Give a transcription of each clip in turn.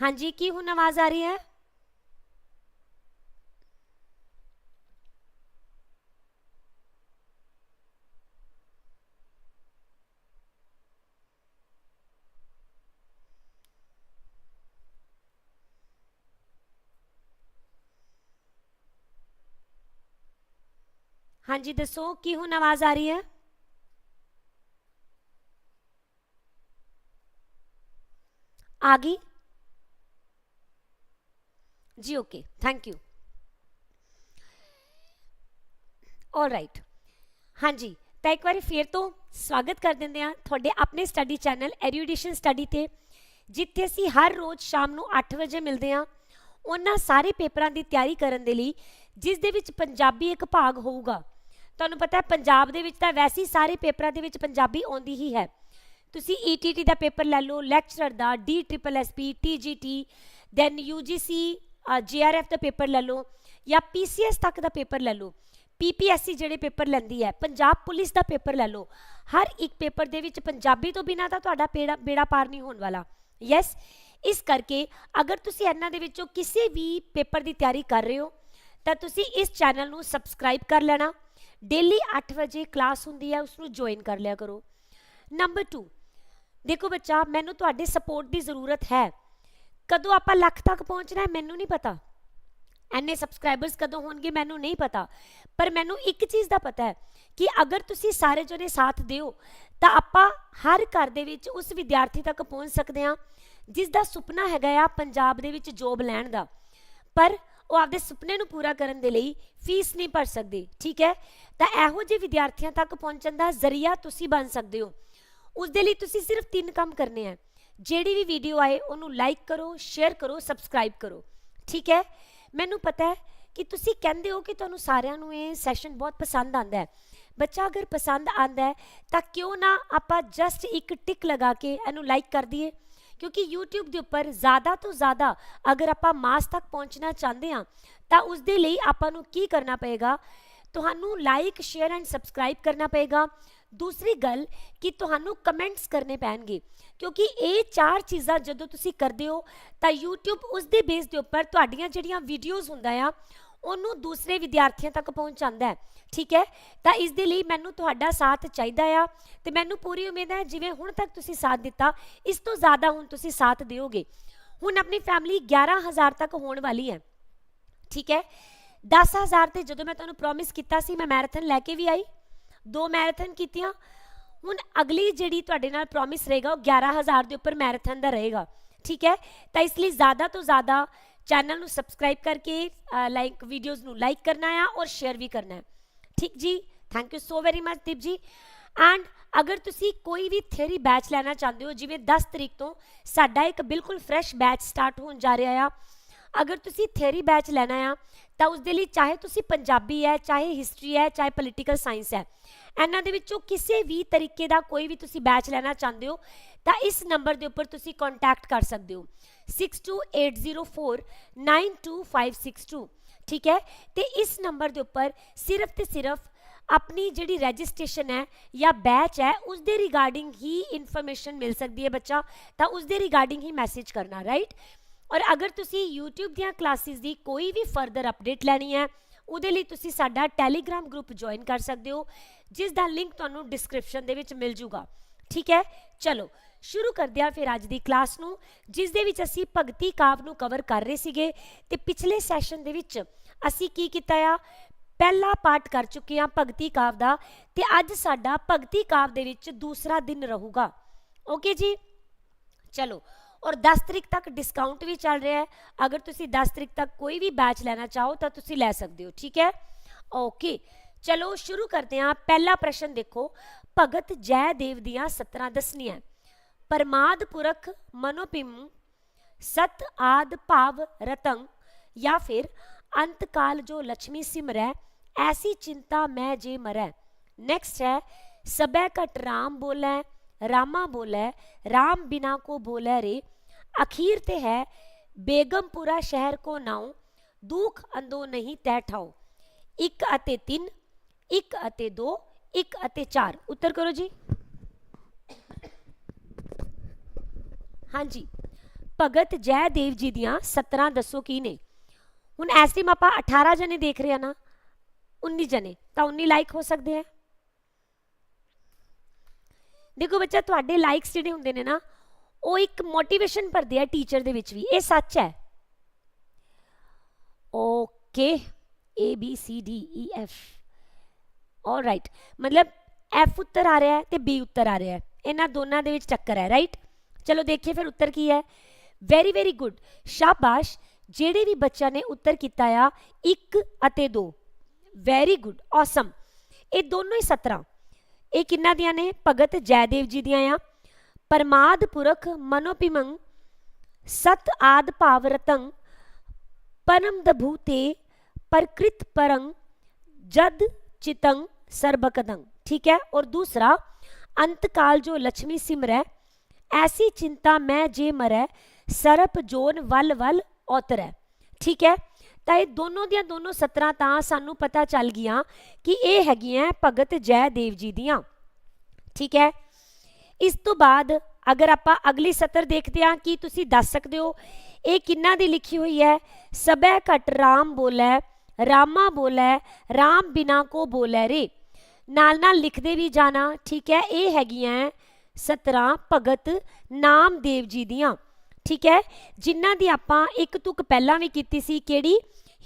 ਹਾਂਜੀ ਕੀ ਹੁਣ ਆਵਾਜ਼ ਆ ਰਹੀ ਹੈ ਹਾਂਜੀ ਦੱਸੋ ਕੀ ਹੁਣ ਆਵਾਜ਼ ਆ ਰਹੀ ਹੈ ਆ ਗਈ ਜੀ ਓਕੇ ਥੈਂਕ ਯੂ ਰਾਈਟ ਹਾਂਜੀ ਤਾਂ ਇੱਕ ਵਾਰੀ ਫੇਰ ਤੋਂ ਸਵਾਗਤ ਕਰ ਦਿੰਦੇ ਹਾਂ ਤੁਹਾਡੇ ਆਪਣੇ ਸਟੱਡੀ ਚੈਨਲ ਐਰੀਡੀਸ਼ਨ ਸਟੱਡੀ ਤੇ ਜਿੱਥੇ ਅਸੀਂ ਹਰ ਰੋਜ਼ ਸ਼ਾਮ ਨੂੰ 8 ਵਜੇ ਮਿਲਦੇ ਹਾਂ ਉਹਨਾਂ ਸਾਰੇ ਪੇਪਰਾਂ ਦੀ ਤਿਆਰੀ ਕਰਨ ਦੇ ਲਈ ਜਿਸ ਦੇ ਵਿੱਚ ਪੰਜਾਬੀ ਇੱਕ ਭਾਗ ਹੋਊਗਾ ਤੁਹਾਨੂੰ ਪਤਾ ਹੈ ਪੰਜਾਬ ਦੇ ਵਿੱਚ ਤਾਂ ਵੈਸੇ ਹੀ ਸਾਰੇ ਪੇਪਰਾਂ ਦੇ ਵਿੱਚ ਪੰਜਾਬੀ ਆਉਂਦੀ ਹੀ ਹੈ ਤੁਸੀਂ ETT ਦਾ ਪੇਪਰ ਲੈ ਲਓ ਲੈਕਚਰਰ ਦਾ DSSP TGT then UGC JRF ਦਾ ਪੇਪਰ ਲੈ ਲਓ ਜਾਂ PCS ਤੱਕ ਦਾ ਪੇਪਰ ਲੈ ਲਓ PPSC ਜਿਹੜੇ ਪੇਪਰ ਲੈਂਦੀ ਹੈ ਪੰਜਾਬ ਪੁਲਿਸ ਦਾ ਪੇਪਰ ਲੈ ਲਓ ਹਰ ਇੱਕ ਪੇਪਰ ਦੇ ਵਿੱਚ ਪੰਜਾਬੀ ਤੋਂ ਬਿਨਾ ਤਾਂ ਤੁਹਾਡਾ ਬੇੜਾ ਬੇੜਾ ਪਾਰ ਨਹੀਂ ਹੋਣ ਵਾਲਾ ਯੈਸ ਇਸ ਕਰਕੇ ਅਗਰ ਤੁਸੀਂ ਇਹਨਾਂ ਦੇ ਵਿੱਚੋਂ ਕਿਸੇ ਵੀ ਪੇਪਰ ਦੀ ਤਿਆਰੀ ਕਰ ਰਹੇ ਹੋ ਤਾਂ ਤੁਸੀਂ ਇਸ ਚੈਨਲ ਨੂੰ ਸਬਸਕ੍ਰਾਈਬ ਕਰ ਲੈਣਾ ਡੇਲੀ 8 ਵਜੇ ਕਲਾਸ ਹੁੰਦੀ ਹੈ ਉਸ ਨੂੰ ਜੁਆਇਨ ਕਰ ਲਿਆ ਕਰੋ ਨੰਬਰ 2 ਦੇਖੋ ਬੱਚਾ, ਮੈਨੂੰ ਤੁਹਾਡੇ ਸਪੋਰਟ ਦੀ ਜ਼ਰੂਰਤ ਹੈ। ਕਦੋਂ ਆਪਾਂ ਲੱਖ ਤੱਕ ਪਹੁੰਚਣਾ ਹੈ, ਮੈਨੂੰ ਨਹੀਂ ਪਤਾ। ਐਨੇ ਸਬਸਕ੍ਰਾਈਬਰਸ ਕਦੋਂ ਹੋਣਗੇ, ਮੈਨੂੰ ਨਹੀਂ ਪਤਾ। ਪਰ ਮੈਨੂੰ ਇੱਕ ਚੀਜ਼ ਦਾ ਪਤਾ ਹੈ ਕਿ ਅਗਰ ਤੁਸੀਂ ਸਾਰੇ ਜਣੇ ਸਾਥ ਦਿਓ, ਤਾਂ ਆਪਾਂ ਹਰ ਘਰ ਦੇ ਵਿੱਚ ਉਸ ਵਿਦਿਆਰਥੀ ਤੱਕ ਪਹੁੰਚ ਸਕਦੇ ਹਾਂ, ਜਿਸ ਦਾ ਸੁਪਨਾ ਹੈਗਾ ਆ ਪੰਜਾਬ ਦੇ ਵਿੱਚ ਜੋਬ ਲੈਣ ਦਾ। ਪਰ ਉਹ ਆਪਦੇ ਸੁਪਨੇ ਨੂੰ ਪੂਰਾ ਕਰਨ ਦੇ ਲਈ ਫੀਸ ਨਹੀਂ ਭਰ ਸਕਦੇ, ਠੀਕ ਹੈ? ਤਾਂ ਇਹੋ ਜਿਹੇ ਵਿਦਿਆਰਥੀਆਂ ਤੱਕ ਪਹੁੰਚਣ ਦਾ ਜ਼ਰੀਆ ਤੁਸੀਂ ਬਣ ਸਕਦੇ ਹੋ। ਉਸ ਦੇ ਲਈ ਤੁਸੀਂ ਸਿਰਫ ਤਿੰਨ ਕੰਮ ਕਰਨੇ ਆ ਜਿਹੜੀ ਵੀ ਵੀਡੀਓ ਆਏ, ਉਹਨੂੰ ਲਾਈਕ ਕਰੋ ਸ਼ੇਅਰ ਕਰੋ ਸਬਸਕ੍ਰਾਈਬ ਕਰੋ। ਠੀਕ ਹੈ? ਮੈਨੂੰ ਪਤਾ ਹੈ ਕਿ ਤੁਸੀਂ ਕਹਿੰਦੇ ਹੋ ਕਿ ਤੁਹਾਨੂੰ ਸਾਰਿਆਂ ਨੂੰ ਇਹ ਸੈਸ਼ਨ ਬਹੁਤ ਪਸੰਦ ਆਂਦਾ ਹੈ। ਬੱਚਾ ਅਗਰ ਪਸੰਦ ਆਂਦਾ ਹੈ, ਤਾਂ ਕਿਉਂ ਨਾ ਆਪਾਂ ਜਸਟ ਇੱਕ ਟਿਕ ਲਗਾ ਕੇ ਇਹਨੂੰ ਲਾਈਕ ਕਰ ਦਈਏ। ਕਿਉਂਕਿ YouTube ਦੇ ਉੱਪਰ ਜ਼ਿਆਦਾ ਤੋਂ ਜ਼ਿਆਦਾ ਅਗਰ ਆਪਾਂ ਮਾਸ ਤੱਕ ਪਹੁੰਚਣਾ ਚਾਹੁੰਦੇ ਹਾਂ, ਤਾਂ ਉਸ ਦੇ ਲਈ ਆਪਾਂ ਨੂੰ ਕੀ ਕਰਨਾ ਪਏਗਾ? ਤੁਹਾਨੂੰ ਲਾਈਕ ਸ਼ੇਅਰ ਐਂਡ ਸਬਸਕ੍ਰਾਈਬ ਕਰਨਾ ਪਏਗਾ। ਦੂਸਰੀ ਗੱਲ ਕਿ ਤੁਹਾਨੂੰ ਕਮੈਂਟਸ ਕਰਨੇ ਪੈਣਗੇ। ਕਿਉਂਕਿ ਇਹ ਚਾਰ ਚੀਜ਼ਾਂ ਜਦੋਂ ਤੁਸੀਂ ਕਰਦੇ ਹੋ, ਤਾਂ YouTube ਉਸ ਦੇ ਬੇਸ ਦੇ ਉੱਪਰ ਤੁਹਾਡੀਆਂ ਜਿਹੜੀਆਂ ਵੀਡੀਓਜ਼ ਹੁੰਦਾ ਆ, ਉਹਨੂੰ ਦੂਸਰੇ ਵਿਦਿਆਰਥੀਆਂ ਤੱਕ ਪਹੁੰਚਾਉਂਦਾ ਹੈ। ਠੀਕ ਹੈ? ਤਾਂ ਇਸ ਦੇ ਲਈ ਮੈਨੂੰ ਤੁਹਾਡਾ ਸਾਥ ਚਾਹੀਦਾ ਆ ਤੇ ਮੈਨੂੰ ਪੂਰੀ ਉਮੀਦ ਹੈ ਜਿਵੇਂ ਹੁਣ ਤੱਕ ਤੁਸੀਂ ਸਾਥ ਦਿੱਤਾ, ਇਸ ਤੋਂ ਜ਼ਿਆਦਾ ਹੁਣ ਤੁਸੀਂ ਸਾਥ ਦਿਓਗੇ। ਹੁਣ ਆਪਣੀ ਫੈਮਿਲੀ 11000 ਤੱਕ ਹੋਣ ਵਾਲੀ ਹੈ। ਠੀਕ ਹੈ? 10000 ਤੇ ਜਦੋਂ ਮੈਂ ਤੁਹਾਨੂੰ ਪ੍ਰੋਮਿਸ ਕੀਤਾ ਸੀ, ਮੈਂ ਮੈਰਾਥਨ ਲੈ ਕੇ ਵੀ ਆਈ। ਦੋ ਮੈਰਾਥਨ ਕੀਤੀਆਂ। ਹੁਣ ਅਗਲੀ ਜਿਹੜੀ ਤੁਹਾਡੇ ਨਾਲ ਪ੍ਰੋਮਿਸ ਰਹੇਗਾ, ਉਹ 11000 ਦੇ ਉੱਪਰ ਮੈਰਾਥਨ ਦਾ ਰਹੇਗਾ। ਠੀਕ ਹੈ? ਤਾਂ ਇਸ ਲਈ ਜ਼ਿਆਦਾ ਤੋਂ ਜ਼ਿਆਦਾ ਚੈਨਲ ਨੂੰ ਸਬਸਕ੍ਰਾਈਬ ਕਰਕੇ ਲਾਈਕ ਵੀਡੀਓਜ਼ ਨੂੰ ਲਾਈਕ ਕਰਨਾ ਆ ਔਰ ਸ਼ੇਅਰ ਵੀ ਕਰਨਾ ਹੈ ਠੀਕ ਜੀ? Thank you so very much Deep ji. And ਅਗਰ ਤੁਸੀਂ ਕੋਈ ਵੀ ਥਿਊਰੀ ਬੈਚ ਲੈਣਾ ਚਾਹੁੰਦੇ ਹੋ, ਜਿਵੇਂ 10 ਤਰੀਕ ਤੋਂ ਸਾਡਾ ਇੱਕ ਬਿਲਕੁਲ ਫਰੈਸ਼ ਬੈਚ ਸਟਾਰਟ ਹੋਣ ਜਾ ਰਿਹਾ ਆ ਅਗਰ ਤੁਸੀਂ ਥਿਊਰੀ ਬੈਚ ਲੈਣਾ ਆ, ਤਾਂ ਉਸ ਦੇ ਲਈ ਚਾਹੇ ਤੁਸੀਂ ਪੰਜਾਬੀ ਹੈ, ਚਾਹੇ ਹਿਸਟਰੀ ਹੈ, ਚਾਹੇ ਪੋਲੀਟੀਕਲ ਸਾਇੰਸ ਹੈ, ਇਹਨਾਂ ਦੇ ਵਿੱਚੋਂ ਕਿਸੇ ਵੀ ਤਰੀਕੇ ਦਾ ਕੋਈ ਵੀ ਤੁਸੀਂ ਬੈਚ ਲੈਣਾ ਚਾਹੁੰਦੇ ਹੋ, ਤਾਂ ਇਸ ਨੰਬਰ ਦੇ ਉੱਪਰ ਤੁਸੀਂ ਕੰਟੈਕਟ ਕਰ ਸਕਦੇ ਹੋ। 6280492562 ਠੀਕ ਹੈ? ਤੇ ਇਸ ਨੰਬਰ ਦੇ ਉੱਪਰ ਸਿਰਫ ਤੇ ਸਿਰਫ ਆਪਣੀ ਜਿਹੜੀ ਰਜਿਸਟ੍ਰੇਸ਼ਨ ਹੈ ਜਾਂ ਬੈਚ ਹੈ ਉਸ ਦੇ ਰਿਗਾਰਡਿੰਗ ਹੀ ਇਨਫੋਰਮੇਸ਼ਨ ਮਿਲ ਸਕਦੀ ਹੈ ਬੱਚਾ, ਤਾਂ ਉਸ ਦੇ ਰਿਗਾਰਡਿੰਗ ਹੀ ਮੈਸੇਜ ਕਰਨਾ ਰਾਈਟ ਔਰ ਅਗਰ ਤੁਸੀਂ YouTube ਦੀਆਂ ਕਲਾਸਿਸ ਦੀ ਕੋਈ ਵੀ ਫਰਦਰ ਅਪਡੇਟ ਲੈਣੀ ਹੈ, ਉਹਦੇ ਲਈ ਤੁਸੀਂ ਸਾਡਾ ਟੈਲੀਗ੍ਰਾਮ ਗਰੁੱਪ ਜੁਆਇਨ ਕਰ ਸਕਦੇ ਹੋ, ਜਿਸ ਦਾ ਲਿੰਕ ਤੁਹਾਨੂੰ ਡਿਸਕ੍ਰਿਪਸ਼ਨ ਦੇ ਵਿੱਚ ਮਿਲ ਜੂਗਾ। ਠੀਕ ਹੈ? ਚਲੋ, ਸ਼ੁਰੂ ਕਰਦੇ ਹਾਂ ਫਿਰ ਅੱਜ ਦੀ ਕਲਾਸ ਨੂੰ, ਜਿਸ ਦੇ ਵਿੱਚ ਅਸੀਂ ਭਗਤੀ ਕਾਵ ਨੂੰ ਕਵਰ ਕਰ ਰਹੇ ਸੀਗੇ ਤੇ ਪਿਛਲੇ ਸੈਸ਼ਨ ਦੇ ਵਿੱਚ ਅਸੀਂ ਕੀ ਕੀਤਾ ਆ? ਪਹਿਲਾ ਪਾਠ ਕਰ ਚੁੱਕੇ ਹਾਂ ਭਗਤੀ ਕਾਵ ਦਾ ਤੇ ਅੱਜ ਸਾਡਾ ਭਗਤੀ ਕਾਵ ਦੇ ਵਿੱਚ ਦੂਸਰਾ ਦਿਨ ਰਹੂਗਾ। ਓਕੇ ਜੀ? ਚਲੋ ਔਰ 10 ਤਰੀਕ ਤੱਕ ਡਿਸਕਾਊਂਟ ਵੀ ਚੱਲ ਰਿਹਾ ਹੈ। ਅਗਰ ਤੁਸੀਂ 10 ਤਰੀਕ ਤੱਕ ਕੋਈ ਵੀ ਬੈਚ ਲੈਣਾ ਚਾਹੋ, ਤਾਂ ਤੁਸੀਂ ਲੈ ਸਕਦੇ ਹੋ, ਠੀਕ ਹੈ? ਓਕੇ ਚਲੋ ਸ਼ੁਰੂ ਕਰਦੇ ਹਾਂ। ਪਹਿਲਾ ਪ੍ਰਸ਼ਨ ਦੇਖੋ। ਭਗਤ ਜੈ ਦੇਵ ਦੀਆਂ 17 ਦਸਨੀਆਂ ਪਰਮਾਦ ਪੁਰਖ ਮਨੋਪਿਮ ਸਤ ਆਦ ਭਾਵ ਰਤੰ, ਜਾਂ ਫਿਰ ਅੰਤ ਕਾਲ ਜੋ ਲక్ష్ਮੀ ਸਿਮਰੈ, ਐਸੀ ਚਿੰਤਾ ਮੈਂ ਜੇ ਮਰੈ। ਨੈਕਸਟ ਹੈ ਸਬੈ ਕਟ ਰਾਮ ਬੋਲੇ ਰਾਮਾ ਬੋਲੇ ਰਾਮ ਬਿਨਾ ਕੋ ਬੋਲੇ ਰੇ ਅਖੀਰ ਤੇ ਹੈ ਬੇਗਮਪੁਰਾ ਸ਼ਹਿਰ ਕੋ ਨਾਉ ਦੁਖ ਅੰਦੋ ਨਹੀਂ ਤੈ ਠਾਓ 1 ਅਤੇ 3 1 ਅਤੇ 2 1 ਅਤੇ 4 ਉੱਤਰ ਕਰੋ ਜੀ ਹਾਂਜੀ ਭਗਤ ਜੈ ਦੇਵ ਜੀ ਦੀਆਂ 17 ਦੱਸੋ ਕੀ ਨੇ ਹੁਣ ਇਸ ਟਾਈਮ ਆਪਾਂ 18 ਜਣੇ ਦੇਖ ਰਹੇ ਆ ਨਾ 19 ਜਣੇ ਤਾਂ 19 ਲਾਈਕ ਹੋ ਸਕਦੇ ਆ ਦੇਖੋ ਬੱਚਾ, ਤੁਹਾਡੇ ਲਾਈਕਸ ਜਿਹੜੇ ਹੁੰਦੇ ਨੇ ਨਾ, ਉਹ ਇੱਕ ਮੋਟੀਵੇਸ਼ਨ ਭਰਦੇ ਆ ਟੀਚਰ ਦੇ ਵਿੱਚ ਵੀ। ਇਹ ਸੱਚ ਹੈ। Okay A, B, C, D E F alright ਮਤਲਬ, F ਉੱਤਰ ਆ ਰਿਹਾ ਹੈ ਤੇ B ਉੱਤਰ ਆ ਰਿਹਾ ਹੈ। ਇਹਨਾਂ ਦੋਨਾਂ ਦੇ ਵਿੱਚ ਟੱਕਰ ਹੈ ਰਾਈਟ ਚਲੋ ਦੇਖੀਏ ਫਿਰ ਉੱਤਰ ਕੀ ਹੈ। ਵੈਰੀ ਵੈਰੀ ਗੁੱਡ ਸ਼ਾਬਾਸ਼। ਜਿਹੜੇ ਵੀ ਬੱਚਾ ਨੇ ਉੱਤਰ ਕੀਤਾ ਆ 1 ਅਤੇ 2 ਵੈਰੀ ਗੁੱਡ ਔਸਮ ਇਹ ਦੋਨੋਂ ਹੀ 17 ਇਹ ਕਿੰਨਾ ਦੀਆਂ ਨੇ? ਭਗਤ ਜੈਦੇਵ ਜੀ ਦੀਆਂ ਆ। ਪਰਮਾਦ ਪੁਰਖ ਮਨੋਪਿਮੰ ਸਤ ਆਦ ਭਾਵ ਰਤੰ ਪਰਮ ਦਭੂਤੇ ਪ੍ਰਕ੍ਰਿਤ ਪਰੰ ਜਦ ਚਿਤੰ ਸਰਬਕਦੰ। ਠੀਕ ਹੈ? ਔਰ ਦੂਸਰਾ, ਅੰਤ ਕਾਲ ਜੋ ਲక్ష్ਮੀ ਸਿਮਰੈ, ਐਸੀ ਚਿੰਤਾ ਮੈਂ ਜੇ ਮਰੈ, ਸਰਪ ਜੋਨ ਵਲ ਵਲ ਔਤਰੈ। ਠੀਕ ਹੈ? ਤਾਂ ਇਹ ਦੋਨੋਂ ਦੀਆਂ ਦੋਨੋਂ 17 ਤਾਂ ਸਾਨੂੰ ਪਤਾ ਚੱਲ ਗਈਆਂ ਕਿ ਇਹ ਹੈਗੀਆਂ ਭਗਤ ਜੈ ਦੇਵ ਜੀ ਦੀਆਂ। ਠੀਕ ਹੈ? ਇਸ ਤੋਂ ਬਾਅਦ ਅਗਰ ਆਪਾਂ ਅਗਲੀ ਸਤਰ ਦੇਖਦੇ ਹਾਂ, ਕਿ ਤੁਸੀਂ ਦੱਸ ਸਕਦੇ ਹੋ? ਇਹ ਕਿੰਨਾ ਦੀ ਲਿਖੀ ਹੋਈ ਹੈ? ਸਬੈ ਘਟ ਰਾਮ ਬੋਲੇ, ਰਾਮਾ ਬੋਲੇ, ਰਾਮ ਬਿਨਾ ਕੋ ਬੋਲੇ ਰੇ। ਨਾਲ ਨਾਲ ਲਿਖਦੇ ਵੀ ਜਾਣਾ, ਠੀਕ ਹੈ? ਇਹ ਹੈਗੀਆਂ 17 ਭਗਤ ਨਾਮਦੇਵ ਜੀ ਦੀਆਂ। ਠੀਕ ਹੈ? ਜਿਨ੍ਹਾਂ ਦੀ ਆਪਾਂ ਇੱਕ ਤੁਕ ਪਹਿਲਾਂ ਵੀ ਕੀਤੀ ਸੀ, ਕਿਹੜੀ?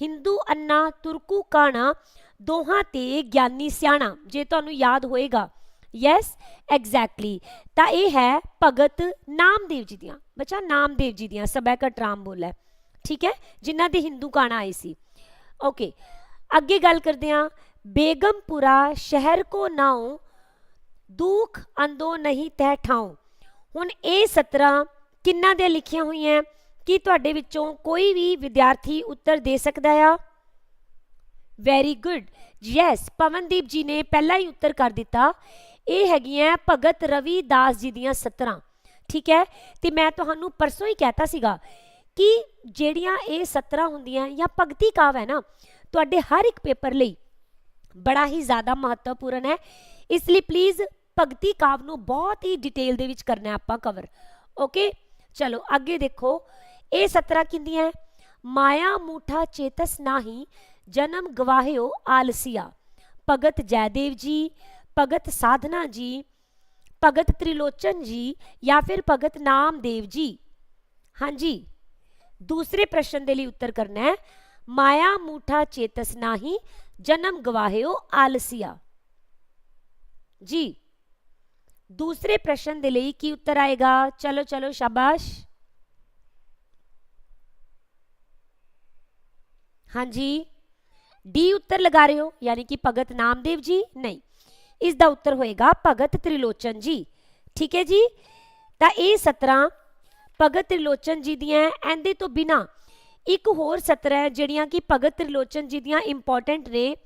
ਹਿੰਦੂ ਅੰਨਾ ਤੁਰਕੂ ਕਾਣਾ, ਦੋਹਾਂ ਤੇ ਗਿਆਨੀ ਸਿਆਣਾ, ਜੇ ਤੁਹਾਨੂੰ ਯਾਦ ਹੋਏਗਾ। ਯੈਸ ਐਗਜ਼ੈਕਟਲੀ ਤਾਂ ਇਹ ਹੈ ਭਗਤ ਨਾਮਦੇਵ ਜੀ ਦੀਆਂ। ਬੱਚਾ, ਨਾਮਦੇਵ ਜੀ ਦੀਆਂ ਸਬੈਕਟ ਰਾਮ ਬੋਲੇ ਠੀਕ ਹੈ? ਜਿਨ੍ਹਾਂ ਦੇ ਹਿੰਦੂ ਕਾਣਾ ਆਏ ਸੀ। ਓਕੇ ਅੱਗੇ ਗੱਲ ਕਰਦੇ ਹਾਂ। ਬੇਗਮਪੁਰਾ ਸ਼ਹਿਰ ਕੋ ਨਾਉ, ਦੁੱਖ ਅੰਦੋ ਨਹੀਂ ਤਹਿ ਠਾਉ। ਹੁਣ ਇਹ 17 ਕਿੰਨਾ ਦੇ ਲਿਖੀਆਂ ਹੋਈਆਂ? ਕੀ ਤੁਹਾਡੇ ਵਿੱਚੋਂ ਕੋਈ ਵੀ ਵਿਦਿਆਰਥੀ ਉੱਤਰ ਦੇ ਸਕਦਾ ਆ? ਵੈਰੀ ਗੁੱਡ ਯੈਸ ਪਵਨਦੀਪ ਜੀ ਨੇ ਪਹਿਲਾਂ ਹੀ ਉੱਤਰ ਕਰ ਦਿੱਤਾ। ਇਹ ਹੈਗੀਆਂ ਭਗਤ ਰਵੀਦਾਸ ਜੀ ਦੀਆਂ 17 ਠੀਕ ਹੈ? ਤੇ ਮੈਂ ਤੁਹਾਨੂੰ ਪਰਸੋਂ ਹੀ ਕਹਿਤਾ ਸੀਗਾ ਕਿ ਜਿਹੜੀਆਂ ਇਹ 17 ਹੁੰਦੀਆਂ ਜਾਂ ਭਗਤੀ ਕਾਵ ਹੈ ਨਾ, ਤੁਹਾਡੇ ਹਰ ਇੱਕ ਪੇਪਰ ਲਈ ਬੜਾ ਹੀ ਜ਼ਿਆਦਾ ਮਹੱਤਵਪੂਰਨ ਹੈ। ਇਸ ਲਈ ਪਲੀਜ਼ ਭਗਤੀ ਕਾਵ ਨੂੰ ਬਹੁਤ ਹੀ ਡਿਟੇਲ ਦੇ ਵਿੱਚ ਕਰਨਾ ਆਪਾਂ ਕਵਰ ਓਕੇ ਚਲੋ, ਅੱਗੇ ਦੇਖੋ। ਇਹ 17 ਕਿੰਦੀਆਂ ਹੈ ਮਾਇਆ ਮੂਠਾ ਚੇਤਸ ਨਾਹੀ ਜਨਮ ਗਵਾਹਿਓ ਆਲਸੀਆ ਭਗਤ ਜੈਦੇਵ ਜੀ ਭਗਤ ਸਾਧਨਾ ਜੀ ਭਗਤ ਤ੍ਰਿਲੋਚਨ ਜੀ ਜਾਂ ਫਿਰ ਭਗਤ ਨਾਮਦੇਵ ਜੀ ਹਾਂਜੀ ਦੂਸਰੇ ਪ੍ਰਸ਼ਨ ਦੇ ਲਈ ਉੱਤਰ ਕਰਨਾ ਹੈ ਮਾਇਆ ਮੂਠਾ ਚੇਤਸ ਨਾਹੀ ਜਨਮ ਗਵਾਹਿਓ ਆਲਸੀਆ ਜੀ ਦੂਸਰੇ ਪ੍ਰਸ਼ਨ ਦੇ ਲਈ ਕੀ ਉੱਤਰ ਆਏਗਾ ਚਲੋ ਚਲੋ ਸ਼ਾਬਾਸ਼ ਹਾਂਜੀ। ਡੀ ਉੱਤਰ ਲਗਾ ਰਹੇ ਹੋ, ਯਾਨੀ ਕਿ ਭਗਤ ਨਾਮਦੇਵ ਜੀ? ਨਹੀਂ। ਇਸ ਦਾ ਉੱਤਰ ਹੋਏਗਾ ਭਗਤ ਤ੍ਰਿਲੋਚਨ ਜੀ। ਠੀਕ ਹੈ ਜੀ? ਤਾਂ ਇਹ 17 ਭਗਤ ਤ੍ਰਿਲੋਚਨ ਜੀ ਦੀਆਂ ਇਹਦੇ ਤੋਂ ਬਿਨਾ ਇੱਕ ਹੋਰ 17 ਹੈ, ਜਿਹੜੀਆਂ ਕਿ ਭਗਤ ਤ੍ਰਿਲੋਚਨ ਜੀ ਦੀਆਂ ਇੰਪੋਰਟੈਂਟ ਨੇ।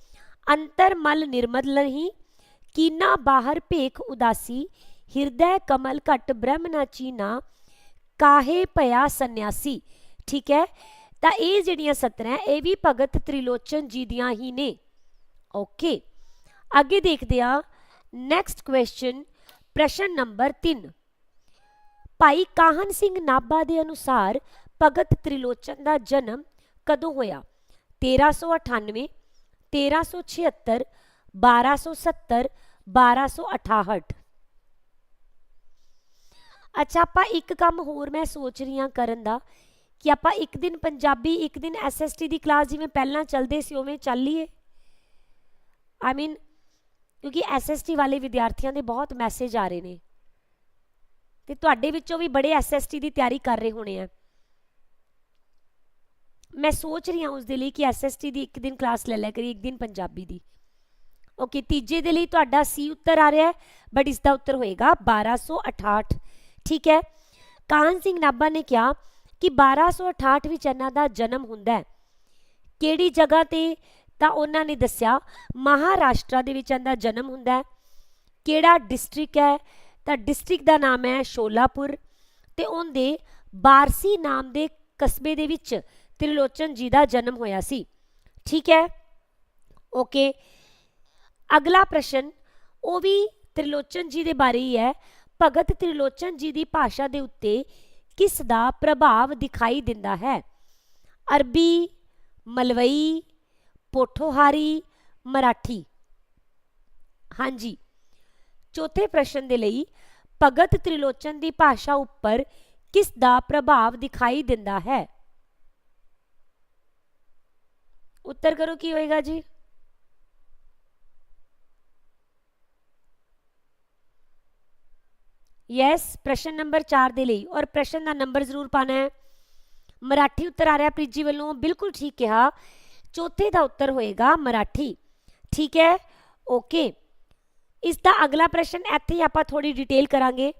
ਅੰਤਰ ਮਲ ਨਿਰਮਲ ਨਹੀਂ, ਕੀਨਾ ਬਾਹਰ ਭੇਖ ਉਦਾਸੀ, ਹਿਰਦੈ ਕਮਲ ਘਟ ਬ੍ਰਹਮ ਨਾ ਚੀਨਾ, ਕਾਹੇ ਭਇਆ ਸੰਨਿਆਸੀ। ਠੀਕ ਹੈ? ਤਾਂ ਇਹ ਜਿਹੜੀਆਂ ਸਤਰਾਂ ਇਹ ਵੀ ਭਗਤ ਤ੍ਰਿਲੋਚਨ ਜੀ ਦੀਆਂ ਹੀ ਨੇ। ਓਕੇ ਅੱਗੇ ਦੇਖਦੇ ਆ ਨੈਕਸਟ ਕੁਐਸਚਨ ਪ੍ਰਸ਼ਨ ਨੰਬਰ 3 ਭਾਈ ਕਾਹਨ ਸਿੰਘ ਨਾਭਾ ਦੇ ਅਨੁਸਾਰ ਭਗਤ ਤ੍ਰਿਲੋਚਨ ਦਾ ਜਨਮ ਕਦੋਂ ਹੋਇਆ? 1398 1376 1270 1268 ਅੱਛਾ, ਆਪਾਂ ਇੱਕ ਕੰਮ ਹੋਰ ਮੈਂ ਸੋਚ ਰਹੀ ਹਾਂ ਕਰਨ ਦਾ। ਕਿ ਆਪਾਂ ਇੱਕ ਦਿਨ ਪੰਜਾਬੀ, ਇੱਕ ਦਿਨ ਐਸਐਸਟੀ ਦੀ ਕਲਾਸ ਜਿਵੇਂ ਪਹਿਲਾਂ ਚੱਲਦੇ ਸੀ, ਉਵੇਂ ਚੱਲ ਲਈਏ। ਆਈ ਮੀਨ ਕਿਉਂਕਿ ਐਸਐਸਟੀ ਵਾਲੇ ਵਿਦਿਆਰਥੀਆਂ ਦੇ ਬਹੁਤ ਮੈਸੇਜ ਆ ਰਹੇ ਨੇ। ਤੇ ਤੁਹਾਡੇ ਵਿੱਚੋਂ ਵੀ ਬੜੇ ਐਸਐਸਟੀ ਦੀ ਤਿਆਰੀ ਕਰ ਰਹੇ ਹੋਣੇ ਆ। ਮੈਂ ਸੋਚ ਰਹੀ ਹਾਂ ਉਸ ਦੇ ਲਈ ਕਿ ਐਸਐਸਟੀ ਦੀ ਇੱਕ ਦਿਨ ਕਲਾਸ ਲੈ ਲਿਆ ਕਰੀ ਇੱਕ ਦਿਨ ਪੰਜਾਬੀ ਦੀ। ਓਕੇ ਤੀਜੇ ਦੇ ਲਈ ਤੁਹਾਡਾ ਸੀ ਉੱਤਰ ਆ ਰਿਹਾ ਹੈ ਬਟ ਇਸ ਦਾ ਉੱਤਰ ਹੋਏਗਾ 1268 ਠੀਕ ਹੈ। ਕਾਹਨ ਸਿੰਘ ਨਾਭਾ ਨੇ ਕਿਹਾ ਕਿ 1268 ਵਿੱਚ ਇਹਨਾਂ ਦਾ ਜਨਮ ਹੁੰਦਾ ਹੈ। ਕਿਹੜੀ ਜਗ੍ਹਾ ਤੇ? ਤਾਂ ਉਹਨਾਂ ਨੇ ਦੱਸਿਆ, ਮਹਾਰਾਸ਼ਟਰ ਦੇ ਵਿੱਚ ਇਹਨਾਂ ਦਾ ਜਨਮ ਹੁੰਦਾ ਹੈ। ਕਿਹੜਾ ਡਿਸਟ੍ਰਿਕਟ ਹੈ? ਤਾਂ ਡਿਸਟ੍ਰਿਕਟ ਦਾ ਨਾਮ ਹੈ ਸ਼ੋਲਾਪੁਰ। ਤੇ ਉਹਦੇ ਬਾਰਸੀ ਨਾਮ ਦੇ ਕਸਬੇ ਦੇ ਵਿੱਚ ਤ੍ਰਿਲੋਚਨ ਜੀ ਦਾ ਜਨਮ ਹੋਇਆ ਸੀ। ਠੀਕ ਹੈ? ਓਕੇ। ਅਗਲਾ ਪ੍ਰਸ਼ਨ, ਉਹ ਵੀ ਤ੍ਰਿਲੋਚਨ ਜੀ ਦੇ ਬਾਰੇ ਹੀ ਹੈ। ਭਗਤ ਤ੍ਰਿਲੋਚਨ ਜੀ ਦੀ ਭਾਸ਼ਾ ਦੇ ਉੱਤੇ ਕਿਸ ਦਾ ਪ੍ਰਭਾਵ ਦਿਖਾਈ ਦਿੰਦਾ ਹੈ ਅਰਬੀ ਮਲਵਈ ਪੋਠੋਹਾਰੀ ਮਰਾਠੀ ਹਾਂਜੀ ਚੌਥੇ ਪ੍ਰਸ਼ਨ ਦੇ ਲਈ ਭਗਤ ਤ੍ਰਿਲੋਚਨ ਦੀ ਭਾਸ਼ਾ ਉੱਪਰ ਕਿਸ ਦਾ ਪ੍ਰਭਾਵ ਦਿਖਾਈ ਦਿੰਦਾ ਹੈ ਉੱਤਰ ਕਰੋ ਕੀ ਹੋਏਗਾ ਜੀ ਯੈਸ ਪ੍ਰਸ਼ਨ ਨੰਬਰ 4 ਦੇ ਲਈ। ਔਰ ਪ੍ਰਸ਼ਨ ਦਾ ਨੰਬਰ ਜ਼ਰੂਰ ਪਾਣਾ ਹੈ। ਮਰਾਠੀ ਉੱਤਰ ਆ ਰਿਹਾ ਪ੍ਰੀਤ ਜੀ ਵੱਲੋਂ। ਬਿਲਕੁਲ ਠੀਕ ਕਿਹਾ। ਚੌਥੇ ਦਾ ਉੱਤਰ ਹੋਏਗਾ ਮਰਾਠੀ। ਠੀਕ ਹੈ? ਓਕੇ ਇਸ ਦਾ ਅਗਲਾ ਪ੍ਰਸ਼ਨ ਇੱਥੇ ਹੀ ਆਪਾਂ ਥੋੜੀ ਡਿਟੇਲ ਕਰਾਂਗੇ।